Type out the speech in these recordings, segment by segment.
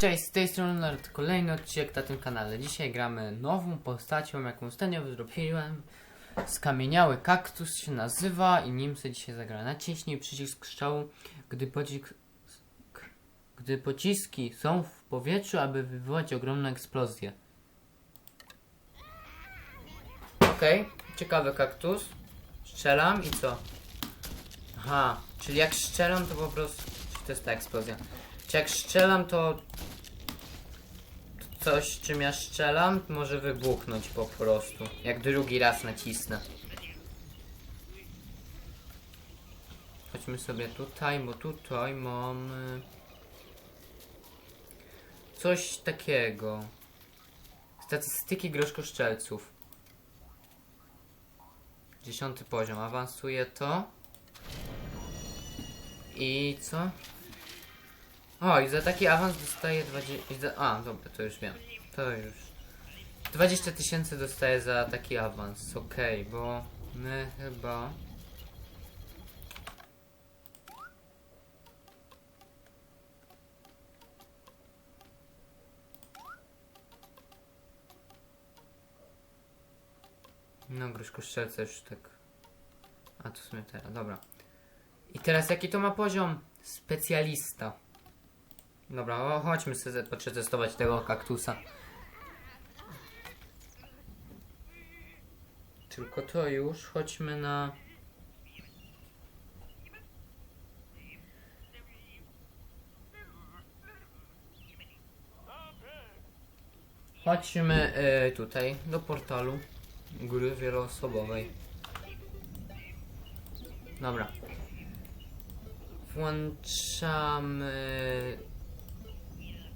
Cześć, z tej strony Nerd, kolejny odcinek na tym kanale. Dzisiaj gramy nową postacią, jaką ostatnio zrobiłem. Skamieniały kaktus się nazywa i nim sobie dzisiaj zagra. Naciśnij przycisk strzału, gdy, pocisk, gdy pociski są w powietrzu, aby wywołać ogromną eksplozję. Okej, ciekawy kaktus. Strzelam i co? Aha, czyli jak strzelam to po prostu... To jest ta eksplozja? Czy jak strzelam to... Coś czym ja strzelam może wybuchnąć po prostu. Jak drugi raz nacisnę. Chodźmy sobie tutaj, bo tutaj mamy... Coś takiego. Statystyki groszkoszczelców. Dziesiąty poziom. Awansuję to. I co? O, i za taki awans dostaję 20... i za- A, dobra, to już wiem. To już. 20 tysięcy dostaję za taki awans. Okej, bo my chyba... No, gruszko szczelce już tak... A, to w sumie teraz, dobra. I teraz jaki to ma poziom? Specjalista. Dobra, o, chodźmy sobie przetestować tego kaktusa. Tylko to już, chodźmy na... Chodźmy e, tutaj, do portalu gry wieloosobowej. Dobra. Włączamy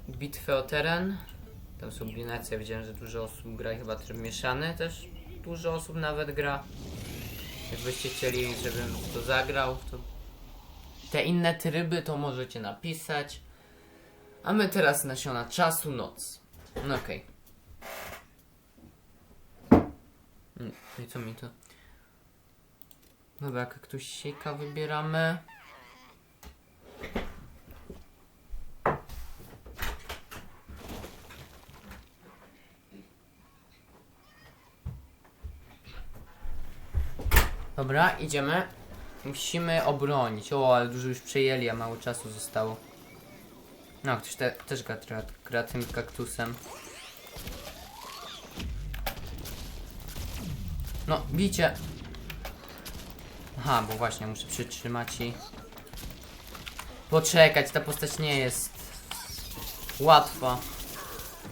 bitwę o teren. Tam sublimacja, widziałem, że dużo osób gra i chyba tryb mieszany też. Dużo osób nawet gra. Jakbyście chcieli, żebym to zagrał, to te inne tryby to możecie napisać. A my teraz nasiona czasu noc. No okej. Mm, No i co mi to? Dobra, kaktusika wybieramy. Dobra, idziemy. Musimy obronić. O, ale dużo już przejęli, a mało czasu zostało. No, ktoś te, też gra, gra, tym kaktusem. No, bicie. Aha, bo właśnie muszę przytrzymać i... Poczekać, ta postać nie jest łatwa.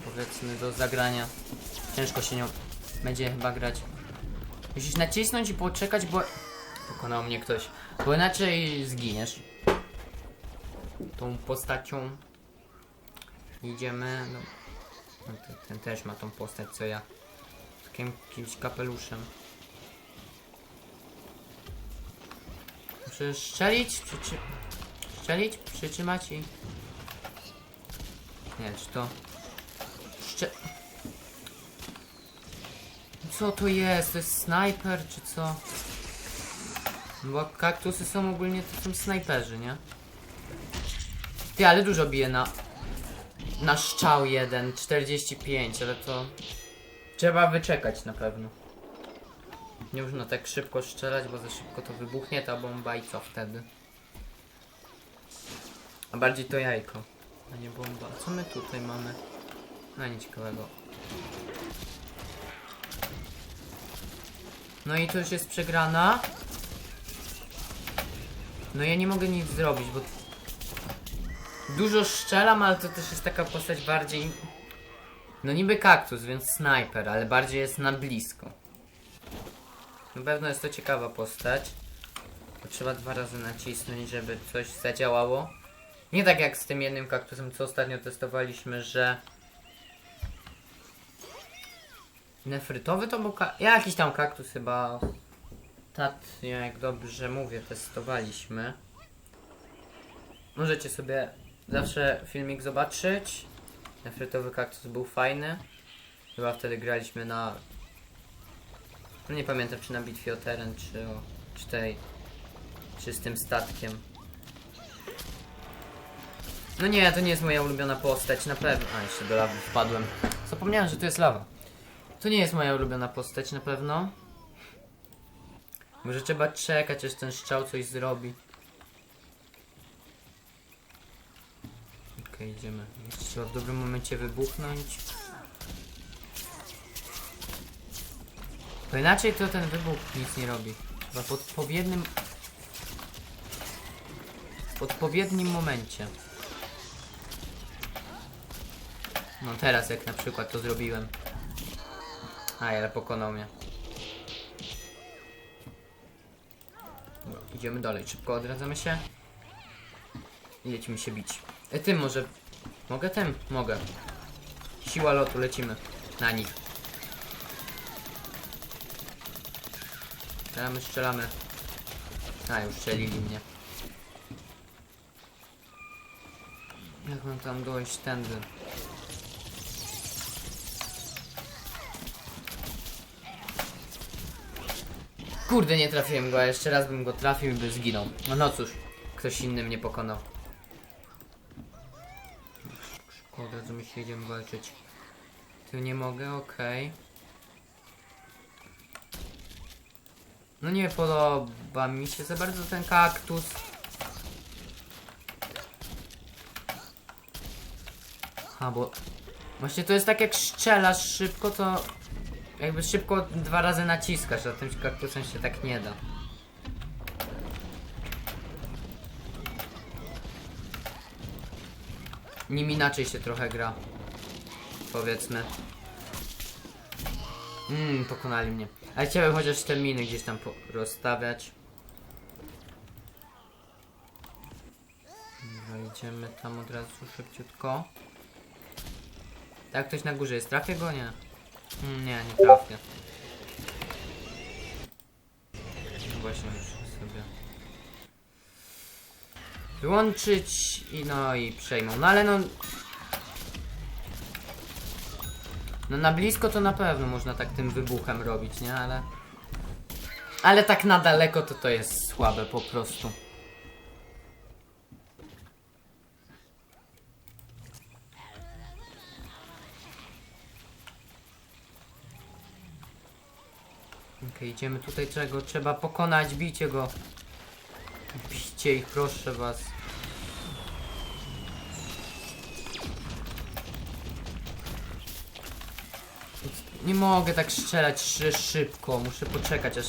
Powiedzmy do zagrania. Ciężko się nią będzie chyba grać. Musisz nacisnąć i poczekać, bo... Pokonał mnie ktoś. Bo inaczej zginiesz. Tą postacią idziemy. No, no ten, ten też ma tą postać co ja. Z takim jakimś kapeluszem. Muszę strzelić, przyczy... strzelić, przytrzymać i... Nie, czy to... Szcze... Co to jest? To jest snajper, czy co? Bo kaktusy są ogólnie, są snajperzy, nie? Ty, ale dużo bije na... Na szczał jeden, 45, ale to... Trzeba wyczekać na pewno. Nie można tak szybko strzelać, bo za szybko to wybuchnie ta bomba i co wtedy? A bardziej to jajko, a nie bomba. Co my tutaj mamy? No nic ciekawego. No i to już jest przegrana. No ja nie mogę nic zrobić, bo dużo strzelam, ale to też jest taka postać bardziej no niby kaktus, więc snajper, ale bardziej jest na blisko. Na pewno jest to ciekawa postać. Bo trzeba dwa razy nacisnąć, żeby coś zadziałało. Nie tak jak z tym jednym kaktusem, co ostatnio testowaliśmy, że... Nefrytowy to był ka- Jakiś tam kaktus chyba... Tak, jak dobrze mówię, testowaliśmy. Możecie sobie zawsze filmik zobaczyć. Nefrytowy kaktus był fajny. Chyba wtedy graliśmy na... No nie pamiętam czy na bitwie o teren, czy o... czy tej... czy z tym statkiem. No nie, to nie jest moja ulubiona postać, na pewno. A, jeszcze do lawy wpadłem. Zapomniałem, że to jest lawa. To nie jest moja ulubiona postać, na pewno. Może trzeba czekać, aż ten strzał coś zrobi. Okej, idziemy. Jeszcze trzeba w dobrym momencie wybuchnąć. Bo inaczej to ten wybuch nic nie robi. Chyba w odpowiednim... W odpowiednim momencie. No teraz jak na przykład to zrobiłem. A, ale pokonał mnie. Dobra, idziemy dalej. Szybko odradzamy się. I lecimy się bić. E, tym może... Mogę tym? Mogę. Siła lotu, lecimy. Na nich. Strzelamy, strzelamy. A, już strzelili mnie. Jak mam tam dojść tędy? Kurde, nie trafiłem go, a jeszcze raz bym go trafił i by zginął. No, no cóż, ktoś inny mnie pokonał. Szybko, od razu my się idziemy walczyć. Tu nie mogę, okej. No nie podoba mi się za bardzo ten kaktus. A, bo... Właśnie to jest tak jak strzelasz szybko, to... Jakby szybko dwa razy naciskasz, a tym kaktusem się tak nie da. Nim inaczej się trochę gra. Powiedzmy. Mmm, pokonali mnie. Ale chciałem chociaż te miny gdzieś tam rozstawiać. Idziemy tam od razu szybciutko. Tak, ktoś na górze jest. Trafię go? Nie. Mm, nie, nie trafię. No właśnie, sobie wyłączyć i no i przejmą. No ale no... No na blisko to na pewno można tak tym wybuchem robić, nie? Ale... Ale tak na daleko to to jest słabe po prostu. Idziemy tutaj czego? Trzeba pokonać, bijcie go. Bijcie ich, proszę was. Nie mogę tak strzelać szy szybko, muszę poczekać aż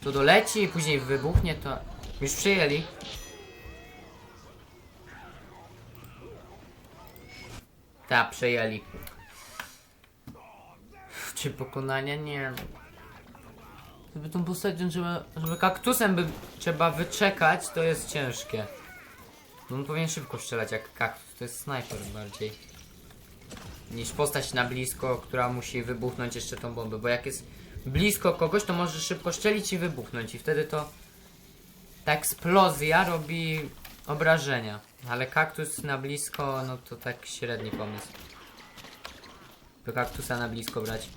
to doleci i później wybuchnie to... Już przyjęli. Tak, przejęli. Czy pokonania? Nie. Żeby tą postacią trzeba, żeby kaktusem by trzeba wyczekać, to jest ciężkie. Bo on powinien szybko strzelać jak kaktus, to jest snajper bardziej. Niż postać na blisko, która musi wybuchnąć jeszcze tą bombę, bo jak jest blisko kogoś, to może szybko strzelić i wybuchnąć i wtedy to ta eksplozja robi obrażenia. Ale kaktus na blisko, no to tak średni pomysł. Do kaktusa na blisko brać.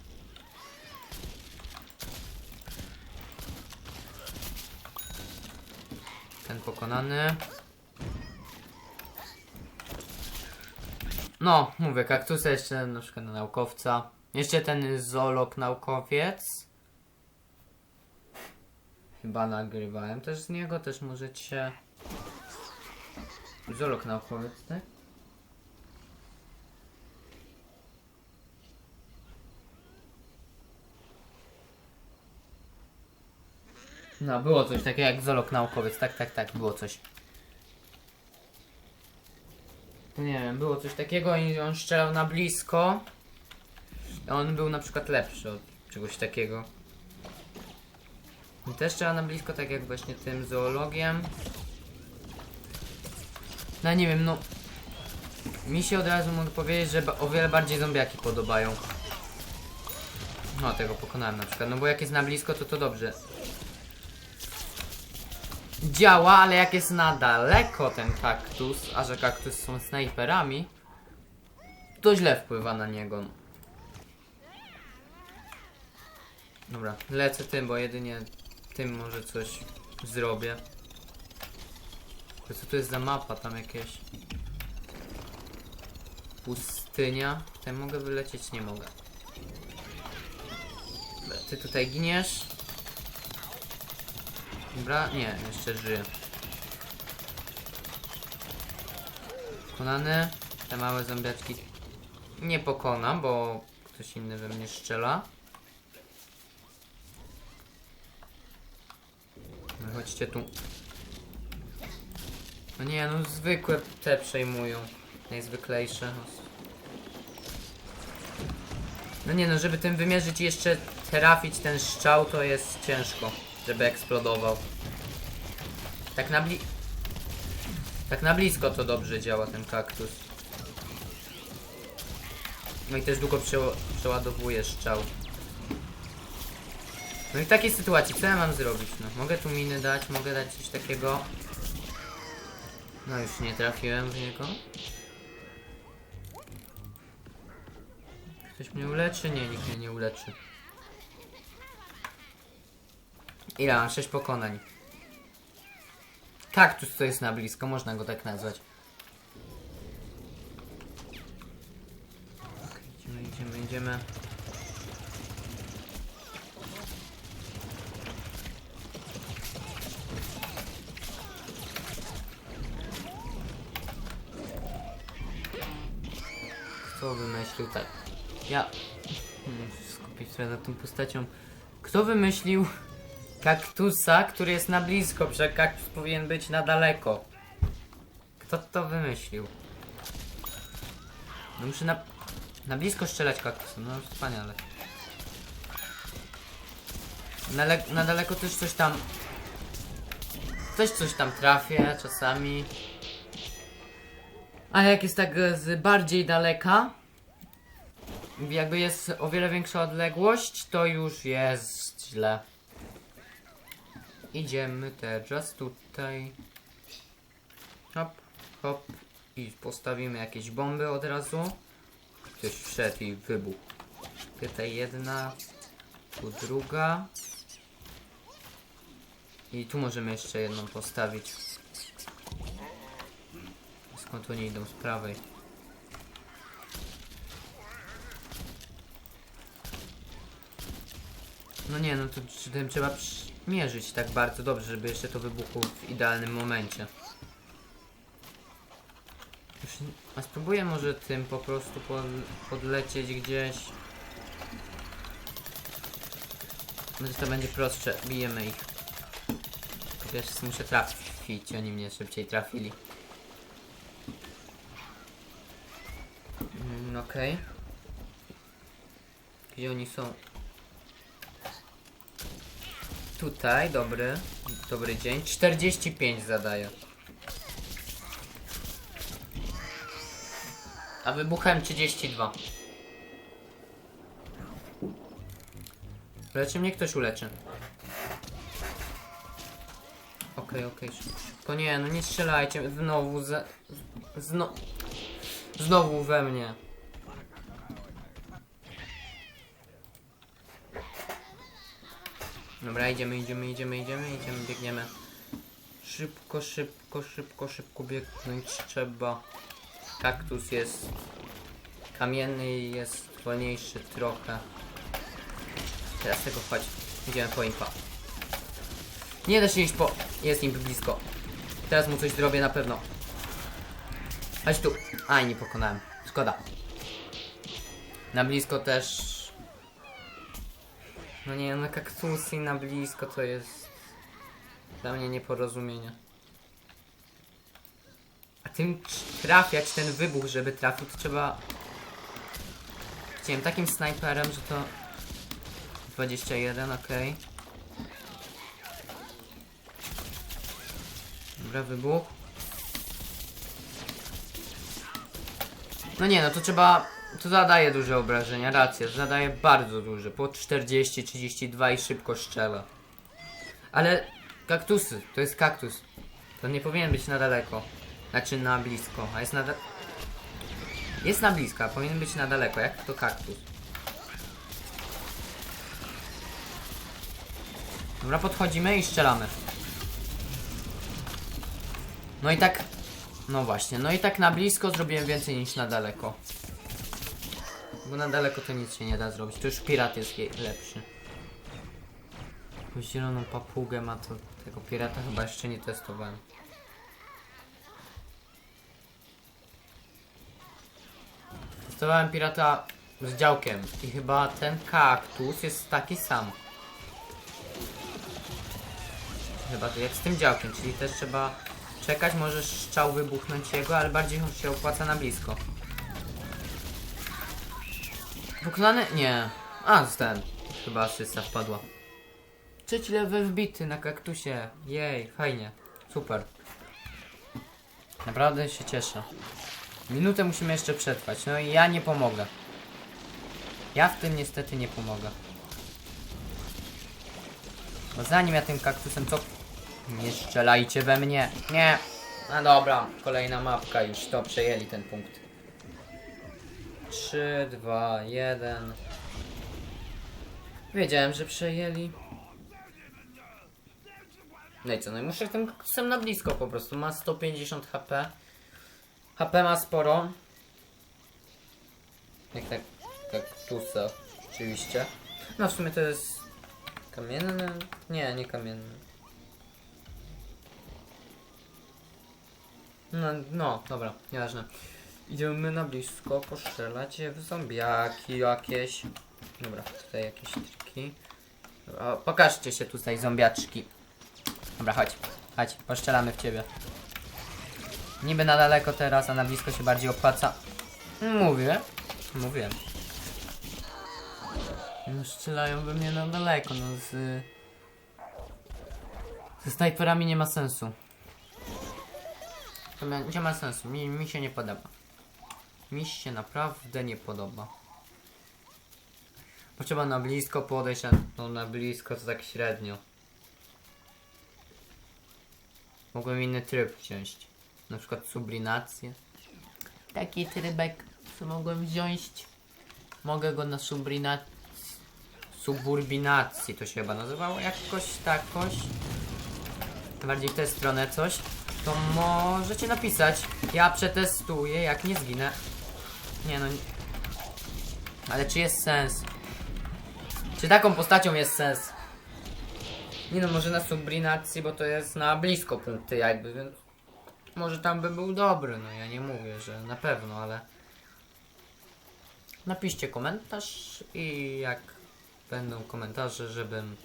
Ten pokonany. No, mówię, kaktusa jeszcze na przykład na naukowca. Jeszcze ten zoolog naukowiec. Chyba nagrywałem też z niego, też możecie. Zoolog naukowiec, tak? No, było coś takiego jak zoolog naukowiec, tak, tak, tak, było coś. Nie wiem, było coś takiego i on strzelał na blisko. On był na przykład lepszy od czegoś takiego. I też strzelał na blisko, tak jak właśnie tym zoologiem. No nie wiem, no. Mi się od razu mogę powiedzieć, że o wiele bardziej zombiaki podobają. No, tego pokonałem na przykład. No bo jak jest na blisko, to to dobrze. Działa, ale jak jest na daleko ten kaktus, a że kaktus są snajperami, to źle wpływa na niego. Dobra, lecę tym, bo jedynie tym może coś zrobię. Co to jest za mapa tam jakieś? pustynia. Tutaj mogę wylecieć? Nie mogę. Ty tutaj giniesz. Dobra, nie, jeszcze żyję. Pokonany. Te małe zombiaczki nie pokonam, bo ktoś inny we mnie strzela. No chodźcie tu. No nie, no zwykłe te przejmują. Najzwyklejsze. No nie no, żeby tym wymierzyć i jeszcze trafić ten strzał, to jest ciężko, żeby eksplodował. Tak na bli... Tak na blisko to dobrze działa ten kaktus. No i też długo przeło- przeładowuje strzał. No i w takiej sytuacji, co ja mam zrobić? No, mogę tu miny dać, mogę dać coś takiego. No już nie trafiłem w niego. Ktoś mnie uleczy? Nie, nikt mnie nie uleczy. Ile mam? 6 pokonań. Kaktus to jest na blisko, można go tak nazwać. Idziemy, idziemy, idziemy. Kto wymyślił tak? Ja... Hmm, skupić się nad tą postacią. Kto wymyślił kaktusa, który jest na blisko? Przecież kaktus powinien być na daleko. Kto to wymyślił? No muszę na... Na blisko strzelać kaktusem, no wspaniale. Na, le... na daleko też coś tam... Też coś tam trafię czasami. A jak jest tak e, z bardziej daleka, jakby jest o wiele większa odległość, to już jest źle. Idziemy teraz tutaj. Hop, hop. I postawimy jakieś bomby od razu. Ktoś wszedł i wybuchł. Tutaj jedna, tu druga. I tu możemy jeszcze jedną postawić. Skąd oni idą? Z prawej. No nie, no to tym trzeba przy- mierzyć tak bardzo dobrze, żeby jeszcze to wybuchło w idealnym momencie. A spróbuję może tym po prostu pod, podlecieć gdzieś. Może to będzie prostsze. Bijemy ich. Wiesz, muszę trafić, oni mnie szybciej trafili. Mm, Okej. Gdzie oni są? Tutaj, dobry. Dobry dzień. 45 zadaję. A wybuchem 32. Leczy mnie ktoś uleczy. Okej, okej, szybko, szybko. Nie, no nie strzelajcie. Znowu ze... Zno... Znowu we mnie. Dobra, idziemy, idziemy, idziemy, idziemy, idziemy, biegniemy. Szybko, szybko, szybko, szybko biegnąć trzeba. Kaktus jest kamienny i jest wolniejszy trochę. Teraz tego chodź. Idziemy po impa. Nie da się iść po... Jest imp blisko. Teraz mu coś zrobię na pewno. Chodź tu. Aj, nie pokonałem. Szkoda. Na blisko też... No nie, no kaktusy na blisko to jest... Dla mnie nieporozumienie. A tym tr- trafiać, ten wybuch, żeby trafił, to trzeba... Chciałem takim snajperem, że to... 21, okej. Dobra, wybuch. No nie, no to trzeba... To zadaje duże obrażenia, racja, zadaje bardzo duże, po 40, 32 i szybko strzela. Ale kaktusy, to jest kaktus. To nie powinien być na daleko. Znaczy na blisko, a jest na da... Jest na blisko, a powinien być na daleko, jak to kaktus. Dobra, podchodzimy i strzelamy. No i tak No właśnie, no i tak na blisko zrobiłem więcej niż na daleko. Bo na daleko to nic się nie da zrobić. To już pirat jest jej lepszy. Jakąś zieloną papugę ma to. Tego pirata chyba jeszcze nie testowałem. Testowałem pirata z działkiem i chyba ten kaktus jest taki sam. Chyba to jak z tym działkiem, czyli też trzeba czekać, może strzał wybuchnąć jego, ale bardziej się opłaca na blisko. Pokonany? Nie. A, zostałem. Chyba asysta wpadła. Trzeci level wbity na kaktusie. Jej, fajnie. Super. Naprawdę się cieszę. Minutę musimy jeszcze przetrwać. No i ja nie pomogę. Ja w tym niestety nie pomogę. Bo zanim ja tym kaktusem co... Nie strzelajcie we mnie. Nie. No dobra, kolejna mapka już. To przejęli ten punkt. 3, 2, 1. Wiedziałem, że przejęli. No i co, no i muszę tym kaktusem na blisko po prostu. Ma 150 HP. HP ma sporo. Jak tak kaktusa, oczywiście. No w sumie to jest kamienny? Nie, nie kamienny. No, no, dobra, nieważne. Idziemy na blisko postrzelać w zombiaki jakieś. Dobra, tutaj jakieś triki. Dobra, pokażcie się tutaj zombiaczki. Dobra, chodź, chodź, postrzelamy w ciebie. Niby na daleko teraz, a na blisko się bardziej opłaca. Mówię, mówię. No strzelają we mnie na daleko, no z... Ze snajperami nie ma sensu. Nie ma sensu, mi, mi się nie podoba. Mi się naprawdę nie podoba. Bo trzeba na blisko podejść, a no na blisko to tak średnio. Mogłem inny tryb wziąć. Na przykład sublinację. Taki trybek, co mogłem wziąć. Mogę go na sublinacji. Suburbinacji to się chyba nazywało jakoś takoś. Bardziej w tę stronę coś. To możecie napisać. Ja przetestuję, jak nie zginę. Nie no. nie- Ale czy jest sens? Czy taką postacią jest sens? Nie no, może na sublinacji, bo to jest na blisko punkty jakby, więc może tam by był dobry, no ja nie mówię, że na pewno, ale napiszcie komentarz i jak będą komentarze, żebym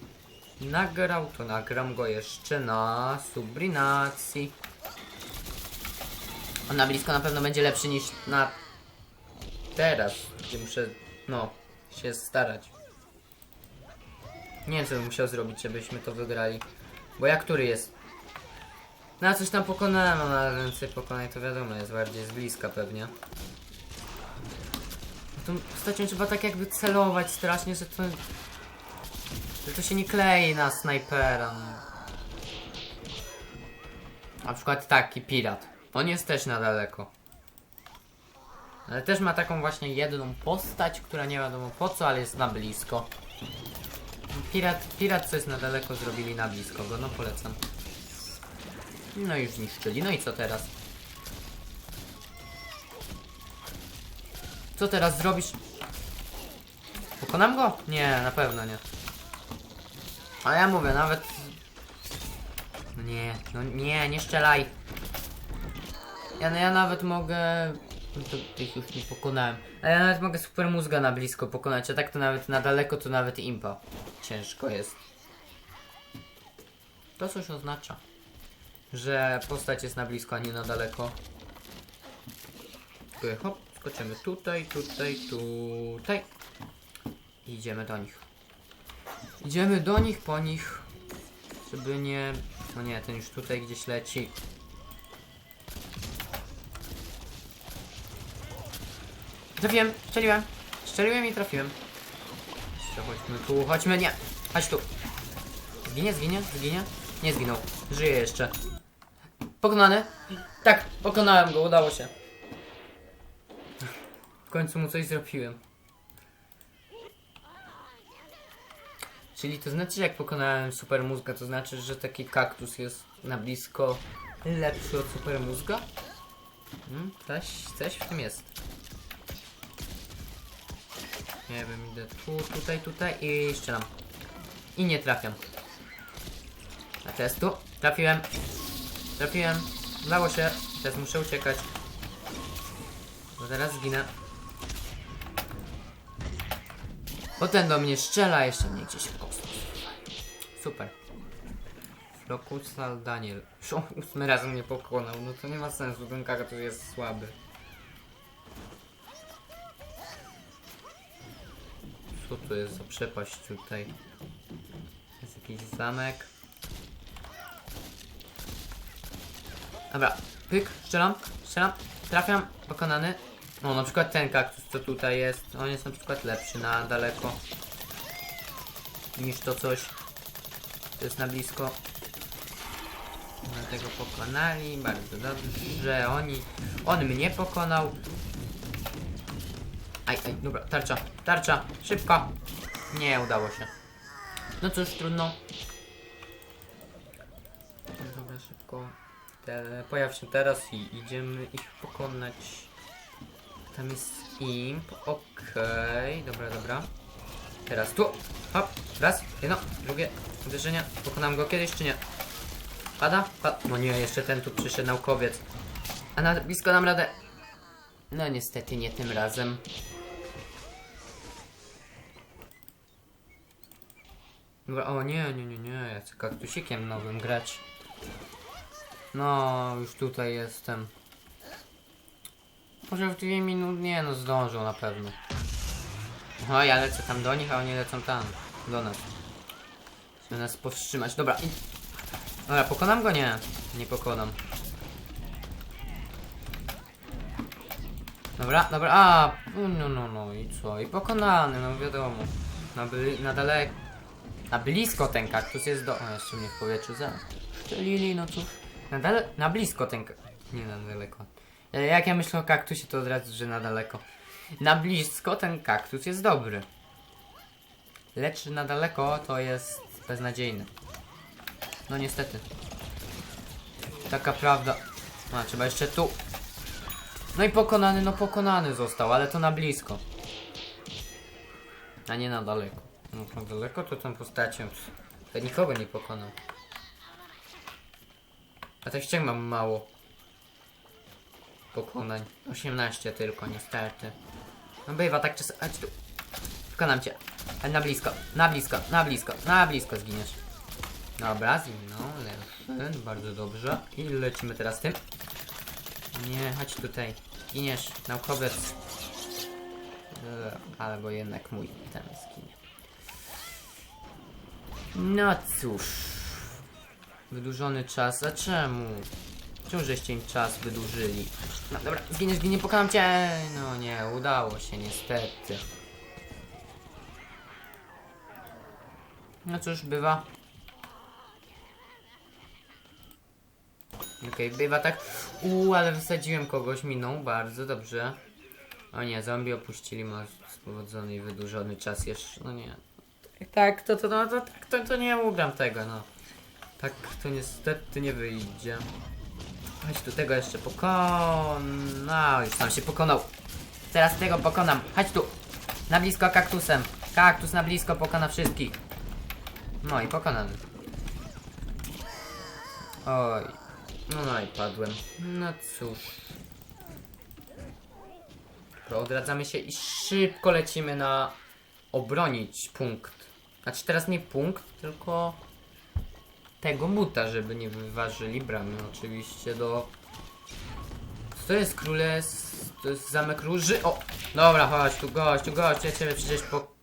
nagrał, to nagram go jeszcze na sublinacji. On na blisko na pewno będzie lepszy niż na teraz, gdzie muszę, no, się starać. Nie wiem, co bym musiał zrobić, żebyśmy to wygrali. Bo jak który jest? No, coś tam pokonałem, no, ale więcej pokonaj to wiadomo, jest bardziej z bliska pewnie. Tą postacią trzeba tak jakby celować strasznie, że to... Że to się nie klei na snajpera. No. Na przykład taki pirat. On jest też na daleko. Ale też ma taką właśnie jedną postać, która nie wiadomo po co, ale jest na blisko. Pirat, pirat co jest na daleko zrobili na blisko go, no polecam. No już zniszczyli, no i co teraz? Co teraz zrobisz? Pokonam go? Nie, na pewno nie. Ale ja mówię, nawet... No nie, no nie, nie strzelaj. Ja, no ja nawet mogę... No to tych już nie pokonałem. Ale ja nawet mogę super mózga na blisko pokonać, a tak to nawet na daleko to nawet impa. Ciężko jest. To coś oznacza, że postać jest na blisko, a nie na daleko. Tutaj, hop, skoczymy tutaj, tutaj, tutaj. I Idziemy do nich. Idziemy do nich, po nich. Żeby nie... No nie, ten już tutaj gdzieś leci. Trafiłem, strzeliłem. Strzeliłem i trafiłem. Chodźmy tu, chodźmy, nie. Chodź tu. Zginie, zginie, zginie. Nie zginął. Żyje jeszcze. Pokonany? Tak, pokonałem go, udało się. W końcu mu coś zrobiłem. Czyli to znaczy, jak pokonałem super mózga, to znaczy, że taki kaktus jest na blisko lepszy od super mózga? Hmm, coś, coś w tym jest. Nie wiem, idę tu, tutaj, tutaj i strzelam. I nie trafiam. A teraz tu. Trafiłem. Trafiłem. Udało się. Teraz muszę uciekać. Bo teraz zginę. Potem do mnie strzela jeszcze mnie gdzieś w kosmos. Super. Flokusal Daniel. Ósmy raz mnie pokonał. No to nie ma sensu. Ten kaktus jest słaby. Co tu jest za przepaść tutaj? Jest jakiś zamek. Dobra, pyk, strzelam, strzelam, trafiam, pokonany. No na przykład ten kaktus, co tutaj jest, on jest na przykład lepszy na daleko niż to coś, to jest na blisko. Dlatego pokonali, bardzo dobrze, oni, on mnie pokonał. Aj, aj, dobra, tarcza, tarcza, szybko. Nie udało się. No cóż, trudno. Dobra, szybko. Te, pojaw się teraz i idziemy ich pokonać. Tam jest imp, okej, dobra, dobra. Teraz tu, hop, raz, jedno, drugie, uderzenia. Pokonam go kiedyś czy nie? Pada? Pada. No nie, jeszcze ten tu przyszedł naukowiec. A na blisko nam radę. No niestety nie tym razem. O nie, nie, nie, nie, ja chcę kaktusikiem nowym grać. No, już tutaj jestem. Może w dwie minuty, nie no, zdążą na pewno. No, ja lecę tam do nich, a oni lecą tam, do nas. Chcę nas powstrzymać, dobra. I... Dobra, pokonam go? Nie, nie pokonam. Dobra, dobra, a, no, no, no, i co? I pokonany, no wiadomo. Na, na daleko. Na blisko ten kaktus jest do... O, jeszcze mnie w powietrzu za... Szczelili, no cóż. Na, dale... na blisko ten... ka- Nie na daleko. E, Jak ja myślę o kaktusie, to od razu, że na daleko. Na blisko ten kaktus jest dobry. Lecz na daleko to jest beznadziejny. No niestety. Taka prawda. A, trzeba jeszcze tu. No i pokonany, no pokonany został, ale to na blisko. A nie na daleko. No na daleko to tą postacią to nikogo nie pokonał. A tak ściąg mam mało. Pokonań. 18 tylko niestety. No bywa tak czasem. Chodź tu. Pokonam cię. Ale na blisko, na blisko, na blisko, na blisko zginiesz. Dobra, zginął, lepszy, bardzo dobrze. I lecimy teraz tym. Nie, chodź tutaj. Giniesz, naukowiec. Eee, Albo jednak mój ten zginie. No cóż. Wydłużony czas, a czemu? Czemu żeście im czas wydłużyli? No dobra, zginiesz, zginie, pokonam cię! No nie, udało się niestety. No cóż, bywa. Okej, bywa tak. Uuu, ale wysadziłem kogoś, minął, bardzo dobrze. O nie, zombie opuścili most spowodzony i wydłużony czas jeszcze, no nie. Tak, to, to, no, to, tak, to, to nie ugram tego, no. Tak to niestety nie wyjdzie. Chodź tu tego jeszcze pokon... No, już tam się pokonał. Teraz tego pokonam. Chodź tu. Na blisko kaktusem. Kaktus na blisko pokona wszystkich. No i pokonany. Oj. No i padłem. No cóż. Odradzamy się i szybko lecimy na obronić punkt. Znaczy teraz nie punkt, tylko tego buta, żeby nie wyważyli bramy oczywiście do... Co to jest króles? To jest zamek róży? O! Dobra, chodź tu, gościu, gościu, ja ciebie przecież po...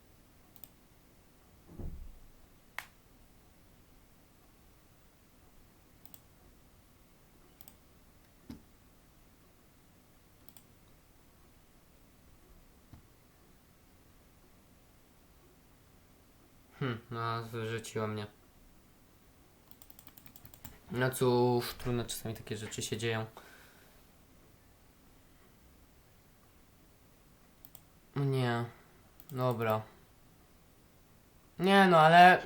Hm, no, wyrzuciło mnie. No cóż, trudno czasami takie rzeczy się dzieją. Nie. Dobra. Nie no, ale...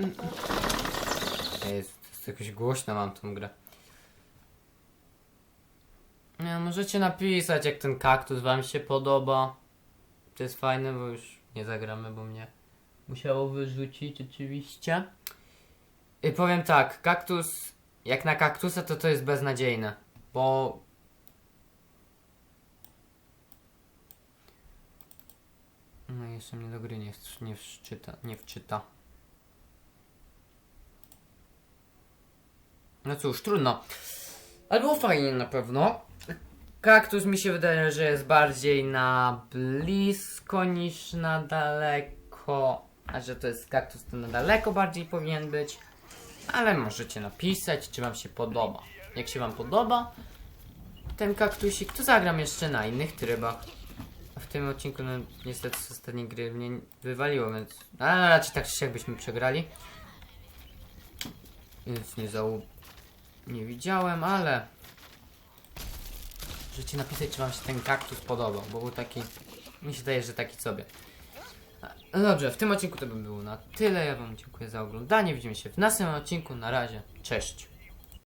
Jest, jest jakoś głośno mam tą grę. Nie, możecie napisać, jak ten kaktus wam się podoba. To jest fajne, bo już nie zagramy, bo mnie musiało wyrzucić oczywiście. I powiem tak, kaktus, jak na kaktusa, to to jest beznadziejne, bo... No jeszcze mnie do gry nie, nie wczyta, nie wczyta. No cóż, trudno. Ale było fajnie na pewno. Kaktus mi się wydaje, że jest bardziej na blisko niż na daleko. A że to jest kaktus, to na daleko bardziej powinien być. Ale możecie napisać, czy wam się podoba. Jak się wam podoba ten kaktusik, to zagram jeszcze na innych trybach. W tym odcinku, no niestety z ostatniej gry mnie wywaliło, więc... Ale raczej tak czy siak byśmy przegrali. Więc nie zału... Nie widziałem, ale... Możecie napisać, czy wam się ten kaktus podobał, bo był taki... Mi się wydaje, że taki sobie. No dobrze, w tym odcinku to by było na tyle. Ja wam dziękuję za oglądanie. Widzimy się w następnym odcinku. Na razie. Cześć.